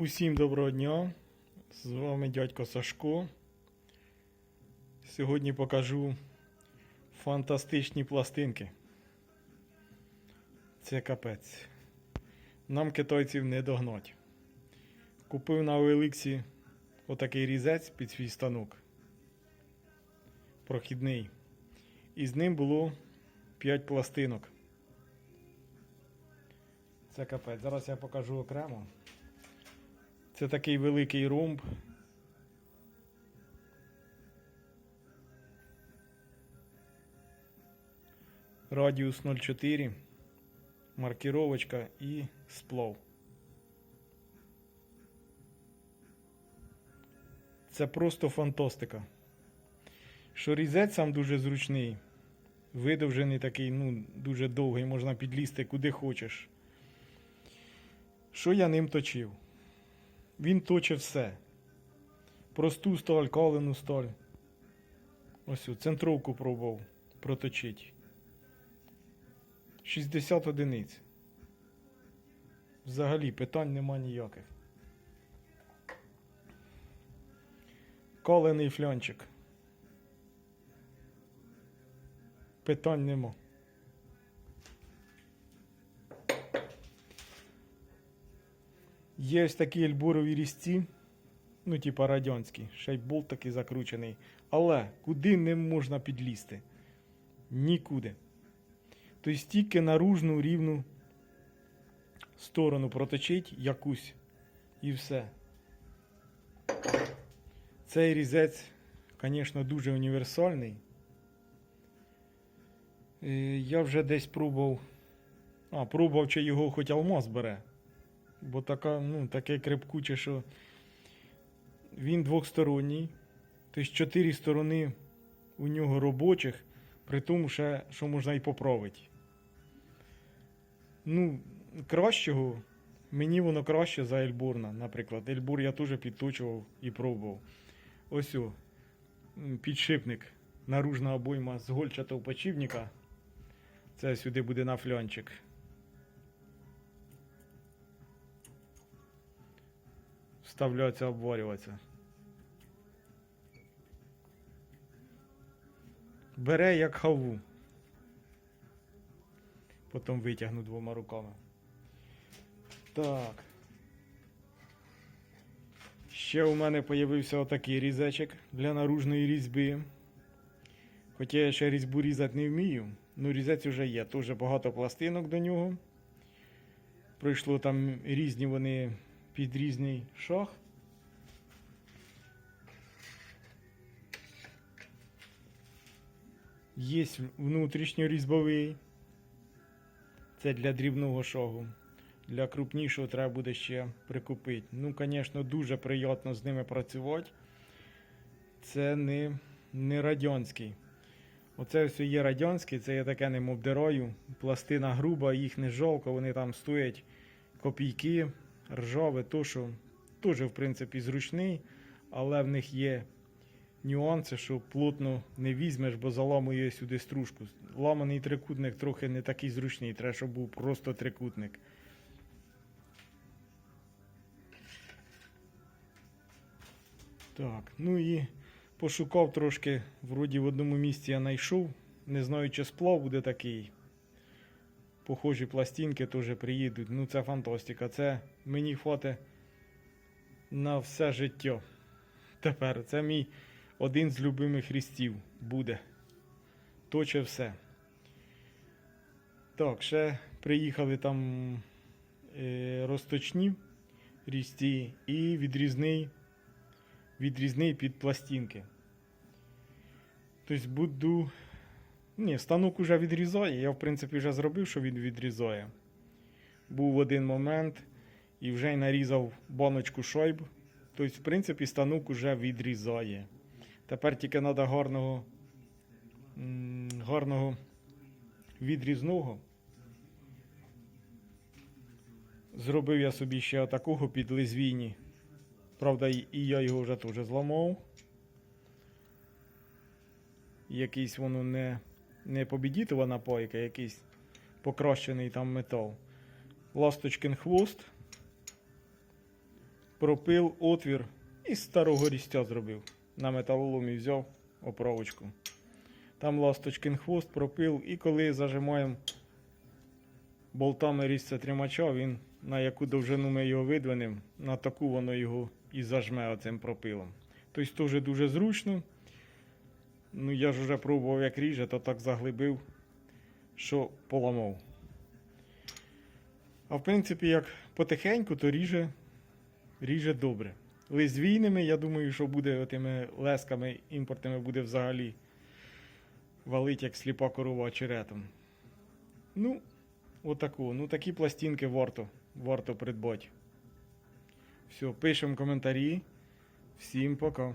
Усім доброго дня! З вами дядько Сашко. Сьогодні покажу фантастичні пластинки. Це капець. Нам китайців не догнать. Купив на OLX отакий різець під свій станок. Прохідний. І з ним було 5 пластинок. Це капець. Зараз я покажу окремо. Це такий великий ромб. Радіус 0,4, маркіровочка і сплав. Це просто фантастика. Що різець сам дуже зручний, видовжений такий, ну, дуже довгий, можна підлізти куди хочеш. Що я ним точив? Він точить все. Просту сталь, калену сталь. Ось о, центровку пробував проточити. 60 одиниць. Взагалі питань нема ніяких. Колений флянчик. Питань нема. Є ось такі ельбурові різці, ну, типа радянські, ще такий закручений. Але куди не можна підлізти? Нікуди. Тобто тільки наружну рівну сторону проточить якусь і все. Цей різець, звісно, дуже універсальний. Е, Я вже десь пробував. А, пробував, чи його хоч алмаз бере. Бо така, ну, таке крепкуче, що він двохсторонній. Тобто чотири сторони у нього робочих, при тому, ще, що можна і поправити. Ну, кращого, мені воно краще за Ельбурна, наприклад. Ельбур я теж підточував і пробував. Ось о, підшипник, наружна обойма з гольчатого почівника. Це сюди буде на флянчик. Вставляться, обварюватися. Бере як хаву. Потім витягну двома руками. Так. Ще у мене з'явився отакий різачок для наружної різьби. Хоча я ще різьбу різати не вмію, ну різець вже є. Дуже багато пластинок до нього. Пройшло там різні вони під різний шах. Є внутрішньорізьбовий. Це для дрібного шагу. Для крупнішого треба буде ще прикупити. Ну, звісно, дуже приємно з ними працювати. Це не, не радянський. Оце все є радянський, це я таке не обдираю. Пластина груба, їх не жалко, вони там стоять копійки, ржаве, то що теж, в принципі, зручний, але в них є нюанси, що плотно не візьмеш, бо заламує сюди стружку. Ламаний трикутник трохи не такий зручний, треба, щоб був просто трикутник. Так, ну і пошукав трошки, вроді в одному місці я знайшов. Не знаю, чи сплав буде такий. Похожі пластинки теж приїдуть. Ну це фантастика. Це мені хватить на все життя. Тепер це мій один з любимих різців буде. Точе все. Так, ще приїхали там е, розточні різці і відрізний, відрізний під пластинки. Тобто буду. Ні, станок уже відрізає. Я, в принципі, вже зробив, що він відрізає. Був один момент і вже й нарізав баночку шайб. Тобто, в принципі, станок уже відрізає. Тепер тільки треба гарного, гарного відрізного. Зробив я собі ще такого під лезвійні. Правда, і я його вже теж зламав. Якийсь воно не, не побідітова напойка, якийсь покращений там метал. Ласточкин хвост. пропил отвір і старого різця зробив. На металоломі взяв оправочку. Там ласточкин хвост пропил, і коли зажимаємо болтами різця тримача, він на яку довжину ми його видвинемо, на таку воно його і зажме оцим пропилом. Тобто теж дуже зручно. Ну, я ж вже пробував, як ріже, то так заглибив, що поламав. А в принципі, як потихеньку, то ріже, ріже добре. Лезвійними, я думаю, що буде отими лесками імпортними буде взагалі валить, як сліпа корова черетом. Ну, отаку. Ну, такі пластинки варто, варто придбати. Все, пишемо коментарі. Всім пока.